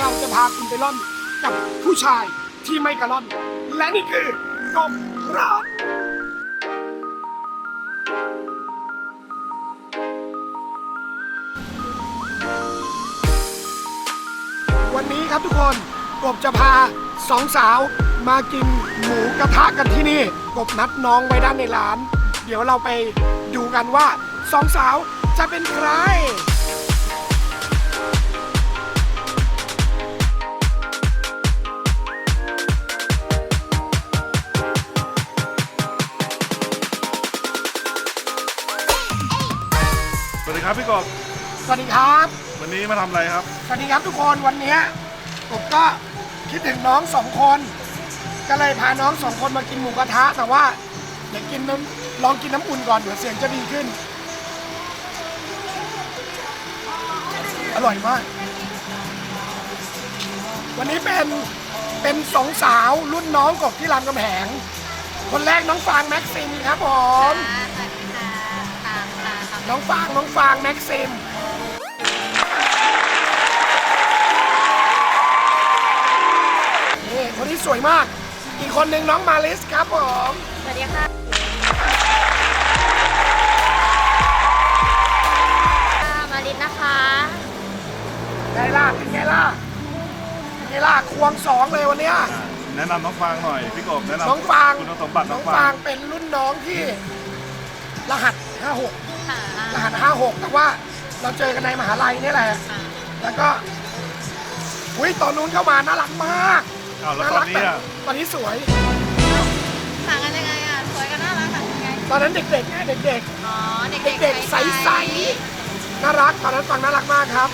เราจะพาคุณไปล่อนกับผู้ชายที่ไม่กระล่อน และนี่คือกบร้อนวันนี้ครับทุกคนกบจะพาสองสาวมากินหมูกระทะกันที่นี่ กบนัดน้องไว้ด้านในร้าน เดี๋ยวเราไปดูกันว่าสองสาวจะเป็นใคร ครับพี่กบสวัสดีครับ วันนี้มาทำอะไรครับ สวัสดีครับทุกคนวันเนี้ยผมก็คิดถึงน้องสองคน ก็เลยพาน้องสองคนมากินหมูกระทะ แต่ว่าเดี๋ยวกินน้ำลองกินน้ำอุ่นก่อนเดี๋ยวเสียงจะดีขึ้น อร่อยมาก วันนี้เป็นเป็นสองสาวรุ่นน้องกบที่รามกำแหง คนแรกน้องฟางแม็กซิมครับผมค่ะ น้องฟางน้องฟางแม็กซิมนี่คนนี้สวยมาก อีกคนหนึ่งน้องมาลิสครับผมสวัสดีค่ะ มาลินนะคะ ไงล่ะเป็นไงล่ะเป็นไงล่ะควงสองเลยวันเนี้ย แนะนำน้องฟางหน่อยพี่กบแนะนำน้องฟางคุณสมบัติน้น้อองงฟาฟางงเป็นรุ่นน้องที่ รหัส 56 ค่ะรหัส56 แต่ว่าเราเจอกันในมหาลัยนี่แหละแล้วก็อุ้ยตอนนู้นเข้ามาน่ารักมากอ้าวแล้วตอนนี้อะตอนนี้สวย ต่างกันยังไงอะสวยกันน่ารักต่างกันยังไงตอนนั้นเด็กๆไงเด็กอ๋อเด็กๆๆเด็กๆ ใสๆ น่ารักตอนนั้นฟังน่ารักมากครับ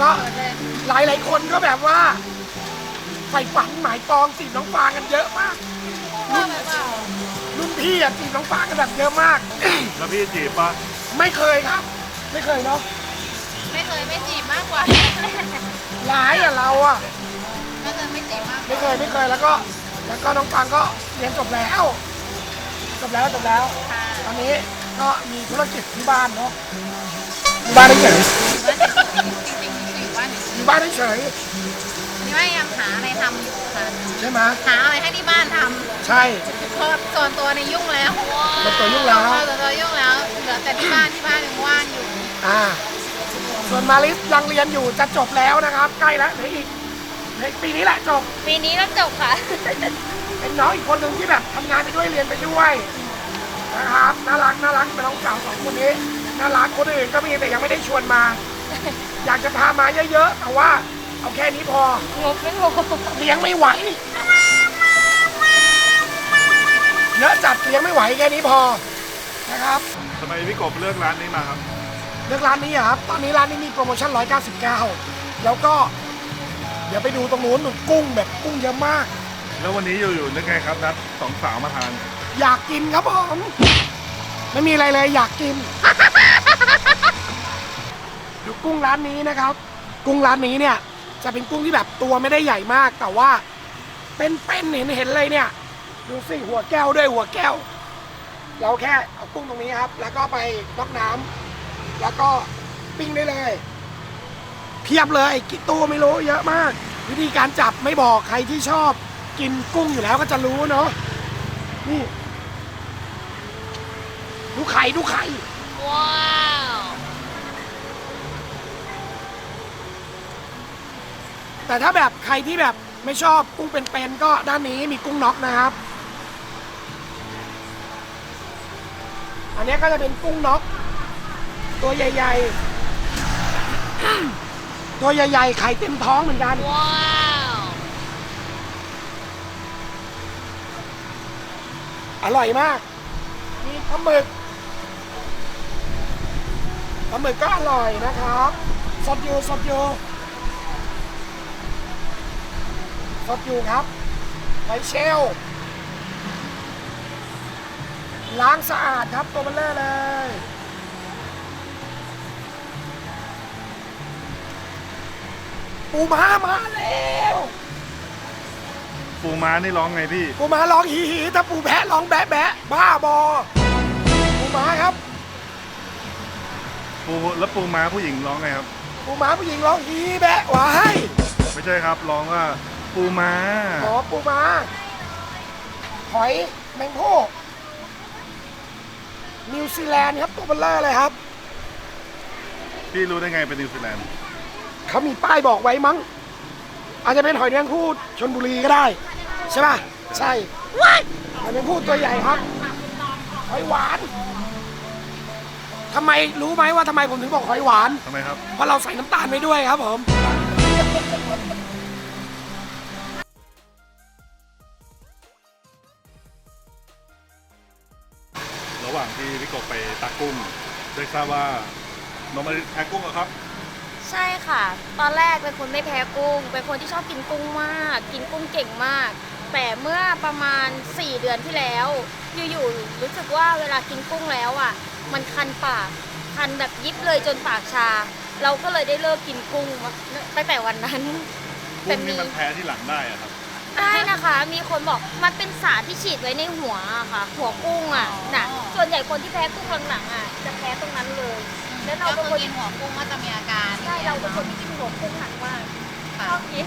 ก็เปิดเลยหลายหลายๆคนก็แบบว่าใฝ่ฝันหมายปองจีบน้องฟางกันเยอะมาก ว่าแบบว่า รุ่นพี่อะจีบน้องฟางกันแบบเยอะมาก แล้วพี่จีบปะไม่เคยครับ ไม่เคยเนาะไม่เคยไม่จีบมากกว่า หลายอะเราอะก็เลยไม่จีบมากกไม่ว่าเคยไม่เคยแล้วก็ แล้วก็น้องฟางก็เรียนจบแล้วจบแล้วจบแล้ว ค่ะตอนนี้ก็มีธุรกิจที่บ้านเนาะอยู่บ้านเฉยอยู่บ้านจริงๆจริงๆอยู่บ้านๆอยู่บ้านเฉย นี่ว่ายังหาอะไรทำอยู่ค่ะๆใช่ไหมหาอะไรให้ที่บ้านทใช่ำเพราะส่วนตัวในยยุ่งแล้วส่วนตัวยุ่งแล้วส่วนตัวยุ่งแล้วเหลือแต่ที่บ้านที่บ้านยังว่างอยู่ อ่า ส่วนมาริสยังเรียนอยู่จะจบแล้วนะครับ ใกล้แล้วเหลืออีกเหลืออีกปีนี้แหละจบ ปีนี้ก็จบค่ะ เป็นน้องอีกคนหนึ่งที่แบบทำงานไปด้วยเรียนไปด้วยนะครับน่ารักน่ารักเป็นน้องสาวสองคนนี้น่ารักคนอื่นก็มีแต่ยังไม่ได้ชวนมา อยากจะพามาเยอะๆแต่ว่า เอาแค่นี้พอ งบไม่พอเลี้ยงไม่ไหว เยอะจัดเลี้ยงไม่ไหวแค่นี้พอนะครับ ทำไมพี่กบเลือกร้านนี้มาครับ เลือกร้านนี้อะครับ ตอนนี้ร้านนี้มีโปรโมชั่น 199 แล้วก็ เดี๋ยวไปดูตรงนู้นหนุนกุ้งแบบกุ้งเยอะมาก แล้ววันนี้อยู่ๆนึกไงครับนัดสองสาวมาทาน อยากกินครับผมไม่มีอะไรเลยอยากกิน ดูกุ้งร้านนี้นะครับ กุ้งร้านนี้เนี่ย จะเป็นกุ้งที่แบบตัวไม่ได้ใหญ่มาก แต่ว่าเป็นเป็นเห็นเห็นเลยเนี่ย ดูสิหัวแก้วด้วยหัวแก้ว เราแค่เอากุ้งตรงนี้ครับ แล้วก็ไปน็อกน้ำแล้วก็ปิ้งได้เลย เพียบเลยกี่ตัวไม่รู้เยอะมาก วิธีการจับไม่บอกใครที่ชอบกินกุ้งอยู่แล้วก็จะรู้เนาะนี่ดูไข่ดูไข่ว้าว แต่ถ้าแบบใครที่แบบไม่ชอบกุ้งเป็นๆก็ด้านนี้มีกุ้งน็อกนะครับ อันนี้ก็จะเป็นกุ้งน็อก ตัวใหญ่ ๆ ตัวใหญ่ ๆ ไข่เต็มท้องเหมือนกัน ว้าวอร่อยมาก มีปลาหมึกปลาหมึกก็อร่อยนะครับ สดอยู่สดอยู่ สดอยู่ครับหอยเชลลล้างสะอาดครับตัวเมันเลอะเลย ปูม้ามาแล้วปูม้านี่ร้องไงพี่ ปูม้าร้องฮีฮีถ้าปูแพะร้องแบะแบะบ้าบอ ปูม้าครับ ปูแล้วปูม้าผู้หญิงร้องไงครับ ปูม้าผู้หญิงร้องฮีแบะหวาให้ช่ครับร้องว่า ปูม้าอ๋อปูม้าหอยแมงโพนิวซีแลนด์ครับตัวเบลเลอร์เลยครับ พี่รู้ได้ไงเป็นนิวซีแลนด์เขามีป้ายบอกไว้มั้ง อาจจะเป็นหอยแมงภู่ชนบุรีก็ได้ ใช่ป่ะ ใช่หอยแมงภู่ตัวใหญ่ครับ หอยหวานทำไมรู้ไหมว่าทำไมผมถึงบอกหอยหวานทำไมครับ เพราะเราใส่น้ำตาลไปด้วยครับผม กบไปตักกุ้งได้ทราบว่าน้องมาแพ้กุ้งเหรอครับ ใช่ค่ะ ตอนแรกเป็นคนไม่แพ้กุ้ง เป็นคนที่ชอบกินกุ้งมาก กินกุ้งเก่งมาก แต่เมื่อประมาณ 4 เดือนที่แล้ว อยู่ๆ รู้สึกว่าเวลากินกุ้งแล้วอะ มันคันปาก คันแบบยิบเลยจนปากชา เราก็เลยได้เลิกกินกุ้งมาตั้งแต่วันนั้น กุ้งนี่มันแพ้ที่หลังได้อะครับ ได้นะคะ มีคนบอกมันเป็นสารที่ฉีดไว้ในหัวอะค่ะ หัวกุ้งอะน่ะส่วนใหญ่คนที่แพ้กุ้งหลังๆอะจะแพ้ตรงนั้นเลย แล้วเราก็เป็นคือคนกินหัวกุ้งก็จะมีอาการใช่เราเป็นคนที่กินหัวกุ้งหนักมากชอบกิน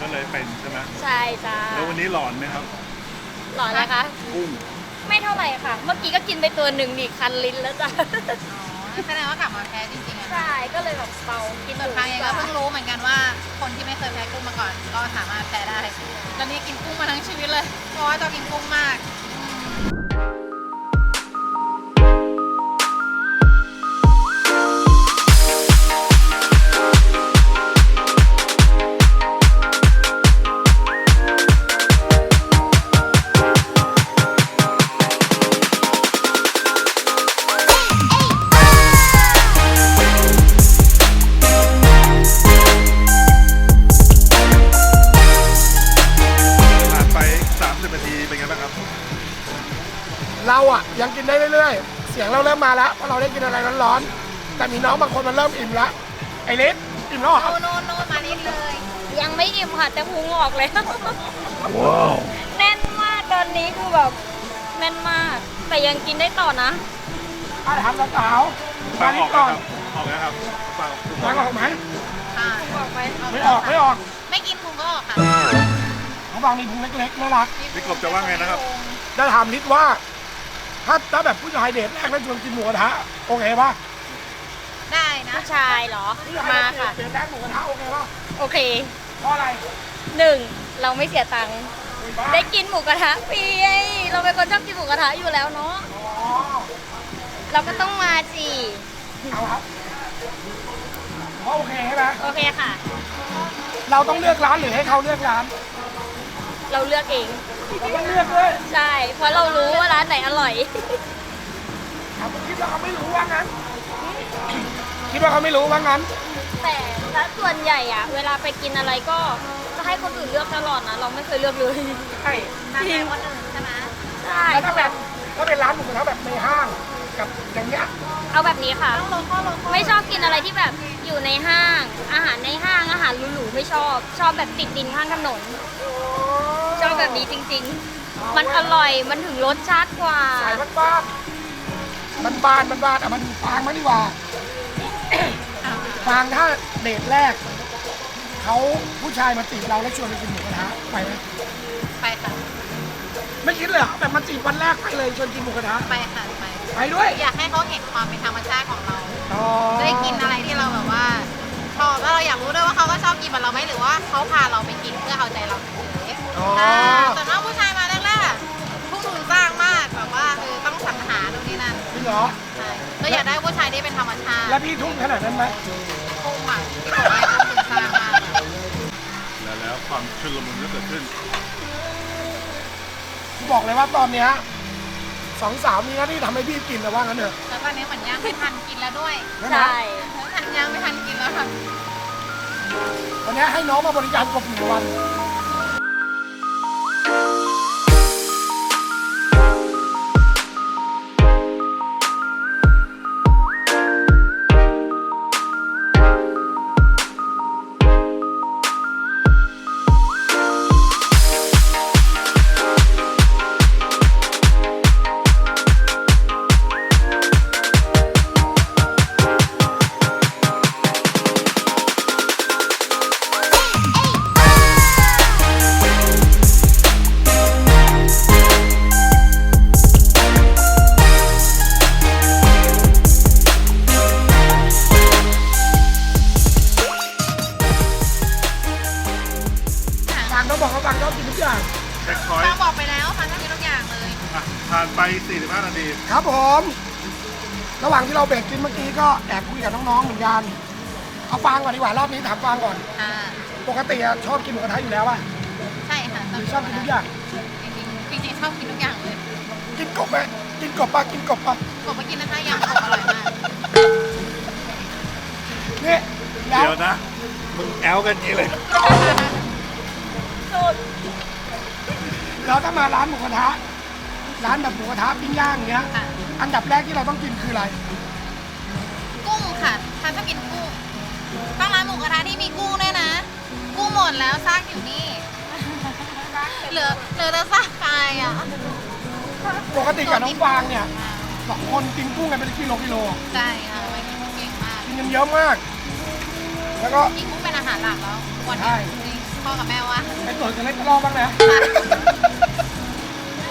ก็เลยเป็นใช่ไหมใช่จ้าแล้ววันนี้หลอนไหมครับหรอนะคะ กุ้งไม่เท่าไหร่ค่ะ เมื่อกี้ก็กินไปตัวหนึ่งนี่คันลิ้นแล้วจ้ะอ๋อ แสดงว่ากลับมาแพ้จริงๆอะใช่ก็เลยแบบเบากินส่วนทางเองก็เพิ่งรู้เหมือนกันว่าคนที่ไม่เคยแพ้กุ้งมาก่อน ก็สามารถแพ้ได้แล้วนี่กินกุ้งมาทั้งชีวิตเลย เพราะว่าจะกินกุ้งมาก สียงเราเริ่มมาแล้วเพราะเราได้กินอะไรร้อนๆแต่มีน้องบางคนมันเริ่มอิ่มแล้วไอ้เล็กอิ่มแล้วเหรอโน่นโน่นโน่นมานี่เลย ยังไม่อิ่มค่ะ แต่พุงออกแล้วแน่นมากตอนนี้คือแบบแน่นมาก แต่ยังกินได้ต่อนะอาถามสาวๆฟัมางอนี่อกก่แล้อวนครับออกแล้วครับฟังฟังออกไหมค่ะออกไหมไม่ออกไม่ออก ไม่กินพุงก็ออกค่ะเขาฟังนี่พุงเล็กๆน่ารักพี่กบจะว่าไงนะครับได้ถามนิดว่า ถ้าถ้าแบบผู้ชายเดทแรกแล้วชวนกินหมูกระทะโอเคปะได้นะผู้ชายเหรอ ผู้ชายมาค่ะ เดทแรกหมูกระทะโอเคปะโอเค เพราะอะไรหนึ่งเราไม่เสียตังค์ คุยบ้าได้กินหมูกระทะฟรีไงเราเป็นคนชอบกินหมูกระทะอยู่แล้วเนาะ อ๋อเราก็ต้องมาสิ เอาครับเพราะโอเคใช่ไหมโอเคค่ะ เราต้องเลือกร้านหรือให้เขาเลือกร้าน เราเลือกเองเราต้องเลือกด้วยใช่เพราะเรารู้ว่าร้านไหนอร่อยครับคิดว่าเขาไม่รู้ว่างั้น คิดว่าเขาไม่รู้ว่างั้น แต่ถ้าส่วนใหญ่อะเวลาไปกินอะไรก็จะให้คนอื่นเลือกตลอดนะเราไม่เคยเลือกเลยใช่ทานแทนคนอื่นใช่ไหมใช่แล้วถ้าแบบถ้าเป็นร้านหมูกระทะแบบในห้างกับอย่างเงี้ยเอาแบบนี้ค่ะต้องลงข้อลงข้อไม่ชอบกินอะไรที่แบบอยู่ในห้าง อาหารในห้างอาหารหรูๆไม่ชอบ ชอบแบบติดดินข้างถนนช อบแบบนี้จริง ๆ มันอร่อยมันถึงรสชาติกว่า สายบ้านบ้านบ้านบ้านบ้านๆเอามาดูฟางมางดีกว่าฟางถ้าเดทแรกเขาผู้ชายมาจีบเราแล้วชวนไปกินหมูกระทะไปไหมไปค่ะ ไม่คิดเลยเหรอแบบมาจีบวันแรกไปเลยชวนกินหมูกระทะไปค่ะไปไปด้วยอยากให้เขาเห็นความเป็นธรรมชาติของเราอ๋อได้กินอะไรที่เราแบบว่าชอบแล้วเราอยากรู้ด้วยว่าเขาก็ชอบกินแบบเราไหมหรือว่าเขาพาเราไปกินเพื่อเอาใจเราเฉย อ๋อๆอ่าส่วนมากผู้ชายมาแรกๆอะพวกหนูสร้างมากแบบว่าเออต้องสรรหาดูนนี่นั่นจริงเหรอ ใช่เราอยากได้ผู้ชายที่เป็นธรรมชาติแล้วพี่ทุ่มขนาดนั้นไหมพุ่งอะที่บอกว่าพวกหนูสร้างมากแล้วแล้วความชุลมุนก็เกิดขึ้น บอกเลยว่าตอนเนี้ยสองสาวมีหน้าที่ทำให้พี่กินแต่ว่างั้นเถอะแล้วตอนนี้เหมือนย่างไม่ทันกินแล้วด้วยนะใช่ทันย่างไม่ทันกินแล้วค่ะวันนี้ให้น้องมาบริการกบหนึ่งวัน งๆเหมือนกันเอาฟางก่อนดีกว่ารอบนี้ถามฟางก่อน อ่าปกติอะชอบกินหมูกระทะอยู่แล้วป่ะใช่ค่ะหรือชอบกินทุกอย่าง จริงๆจริงๆชอบกินทุกอย่างเลยกินกบไหมกินกบป่ะกินกบป่ะกบมากินนะคะยำกบอร่อยมากนี่แล้วเดี๋ยวนะ มึงแอลกันงี้เลย เราถ้ามาร้านหมูกระทะร้านแบบหมูกระทะปิ้งย่างเงี้ย ค่ะอันดับแรกที่เราต้องกินคืออะไรกุ้ง ค่ะฉันชอบกินกุ้งต้องร้านหมูกระทะที่มีกุ้งด้วยนะ กุ้งหมดแล้วซากอยู่นี่ เหลือเหลือแต่ซากตายอะปกติกับน้องฟางเนี่ยสองคนกินกุ้งกันเป็นกิโลกิโลใช่ค่ะไปกินกุ้งเก่งมากกินกันเยอะมาก แล้วก็กินกุ้งเป็นอาหารหลักแล้ววันใช่นี้จริงๆพ่อกับแม่ว่าไปตรวจกันเล็กตลอดบ้างนะ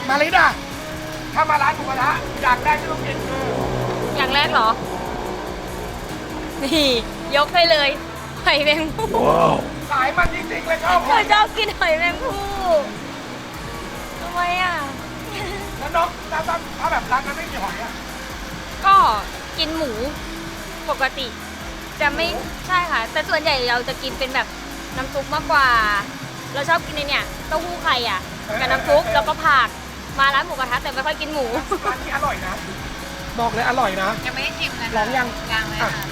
มาลิดาถ้ามาร้านหมูกระทะอย่างแรกที่ต้องกินคืออย่างแรกเหรอ นี่ยกให้เลยหอยแมงภู่สายมันจริงๆเลยครับเธอชอบกินหอยแมงภู่ทำไมอะ แล้วน้องถ้าถ้าถ้าแบบร้านนั้นไม่มีหอยอะก็กินหมูปกติ จะไม่ใช่ค่ะ แต่ส่วนใหญ่เราจะกินเป็นแบบน้ำซุปมากกว่า เราชอบกินในเนี่ยเต้าหู้ไข่อะกับน้ำซุปแล้วก็ผักมาร้านหมูกระทะแต่ไม่ค่อยกินหมูร้านนี้อร่อยนะ บอกเลยอร่อยนะยังไม่ได้ชิมเลยลองยังยังเลยอะค่ะ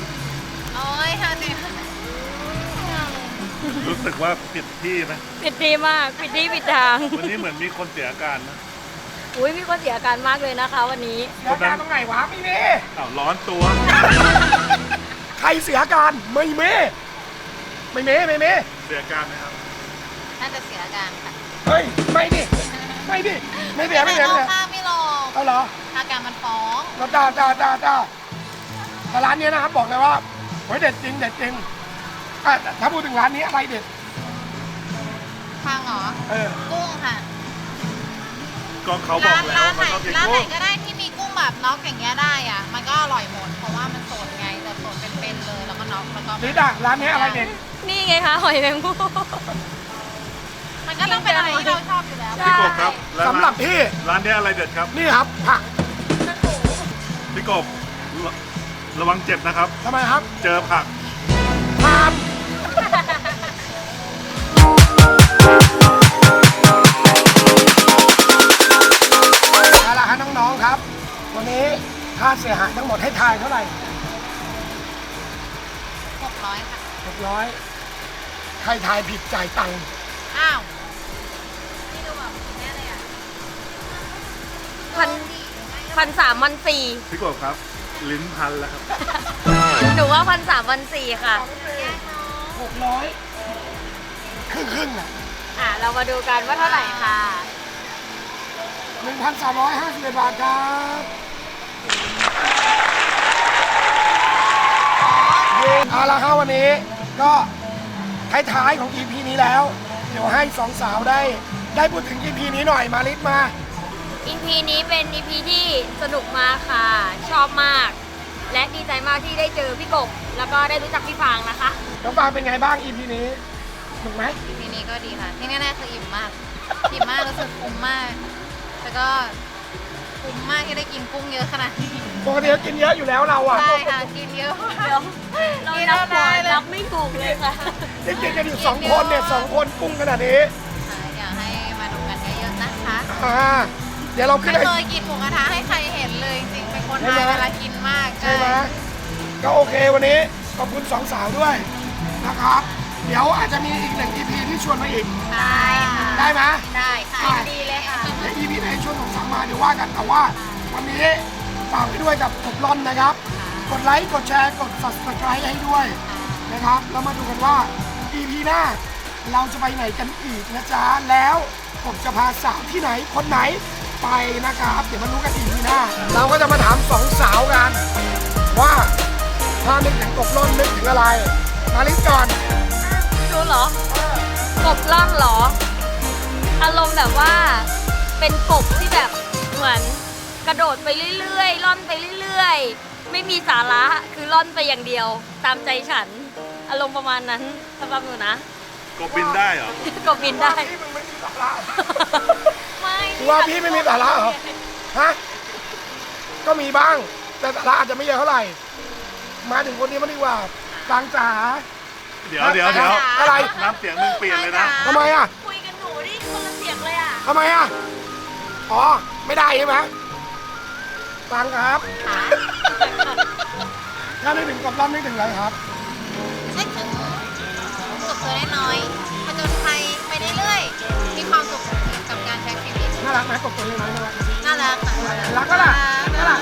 รู้สึกว่าผิดที่นะผิดดีมากผิดที่ผิดทาง วันนี้เหมือนมีคนเสียอาการนะอุ้ยมีคนเสียอาการมากเลยนะคะ วันนี้ เสียอาการตรงไหนวะไม่มีอ้าวร้อนตัว ใครเสียอาการไม่มีไม่มีไม่มีเสียอาการนะครับน่าจะเสียอาการค่ะเฮ้ยไม่ดิไม่ดิไม่เสียไม่เสียไม่เสียข้าวไม่หรอกเอาเหรออาการมันฟ้องแล้วจ้าจ้าจ้าจ้าแต่ร้านนี้นะครับบอกเลยว่าโอ้ยเด็ดจริงเด็ดจริง อะถ้าพูดถึงร้านนี้อะไรเด็ดฟังเหรอ เออ กุ้งค่ะ ก็เขาบอกแล้วร้านว่าไหนเขาชอบกินร้านไหนกุ้งก็ได้ที่มีกุ้งแบบน็อกอย่างเงี้ยได้อะ มันก็อร่อยหมด เพราะว่ามันสดไงแต่สดเป็นๆเลย แล้วก็น็อกแล้วก็ลิดาร้านนี้อะไรเด็ด นี่ไงคะหอยแมงภู่มันก็ต้องเป็นอะไรที่เราชอบอยู่แล้ว ใช่ พี่กบครับแล้วสำหรับพี่ ร้านเนี้ยอะไรเด็ดครับนี่ครับ ผักพี่กบระระวังเจ็บนะครับ ทำไมครับ เจอผัก ค่าเสียหายทั้งหมดให้ทายเท่าไหร่หกร้อยค่ะ หกร้อยใครทายผิดจ่ายตังค์อ้าวนี่ดูแบบแน่เลยอะพัน พันสามพันสี่พี่กบครับ ลิ้นพันแล้วครับ หนูว่าพันสามพันสี่ค่ะ หกร้อยครึ่งครึ่งๆอะอะ เรามาดูกันว่าเท่าไหร่ค่ะ หนึ่งพันสามร้อยห้าสิบบาทครับ เอาละครับวันนี้ก็ท้ายๆของ EP นี้แล้ว เดี๋ยวให้สองสาวได้ ได้พูดถึง EP นี้หน่อยมาลิศมา EP นี้เป็น EP ที่สนุกมากค่ะ ชอบมาก และดีใจมากที่ได้เจอพี่กบ แล้วก็ได้รู้จักพี่ฟางนะคะ น้องฟางเป็นไงบ้าง EP นี้ถูกไหมทีนี้ก็ดีค่ะ ที่แน่ๆคืออิ่มมาก อิ่มมากรู้สึกคุ้มมาก แล้วก็คุ้มมากที่ได้กินกุ้งเยอะขนาดนี้ ปกติก็กินเยอะอยู่แล้วเราอะใช่ค่ะกินเยอะมากเรากินนับได้หัวเลยนับไม่ถูกเลยค่ะจริงๆกันอยู่สองคนเนี่ยสองคนกุ้งขนาดนี้ค่ะอยากให้มาดูกันเยอะๆนะคะอ่าเดี๋ยวเราขึ้ไม่นให้เคยกินหมูกระทะให้ใครเห็นเลยจริงๆเป็นคนใช่ไทยไหมเวลากินมากใช่ไหมก็โอเควันนี้ขอบคุณสองสาวด้วยนะครับ เดี๋ยวอาจจะมีอีกหนึ่ง EP ที่ชวนมาอีก ใช่ค่ะได้ไหม ได้ค่ะได้ ดีเลยค่ะ เดี๋ยว EP ไหนชวนสองสาวมาเดี๋ยวว่ากันแต่ว่าวันนี้ ฝากไปด้วยกับกบลอนนะครับ กดไลค์กดแชร์กด subscribe ให้ด้วยนะครับ แล้วมาดูกันว่า EP หน้าเราจะไปไหนกันอีกนะจ๊ะ แล้วผมจะพาสาวที่ไหนคนไหนไปนะครับ เดี๋ยวมารู้กัน EP หน้า เราก็จะมาถามสองสาวกัน ว่าถ้านึกถึงกบล่อนนึกถึงอะไร มาลิสก่อนดูเหรอกบล่อนเหรอ อารมณ์แบบว่าเป็นกบที่แบบเหมือน กระโดดไปเรื่อยๆล่อนไปเรื่อยๆ ไม่มีสาระคือล่อนไปอย่างเดียว ตามใจฉัน อารมณ์ประมาณนั้นสำหรับหนูนะ กบบินได้เหรอ กบบินได้ พี่มึงไม่มีสาระ ไม่กูว่าพี่ไม่มีสาระเหรอ ฮะ ก็มีบ้าง แต่สาระอาจจะไม่เยอะเท่าไหร่ มาถึงคนนี้มาดีกว่าบางจ๋า เดี๋ยวเดี๋ยวเดี๋ยวอะไร น้ำเสียงมึงเปลี่ยนเลยนะ ทำไมอะ คุยกันหนูนี่คนละเสียงเลยอะ ทำไมอะ อ๋อ ไม่ได้ใช่ไหม ฟังครับ ถ้านึกถึงกบล่ำนึกถึงอะไรครับนึกถึงกบตัวน้อยๆผจญภัยไปเรื่อยๆมีความสุขกับการใช้ชีวิตน่ารักไหมกบตัวนี้น่ารักน่ารักค่ะ รักก็ล่ะน่ารัก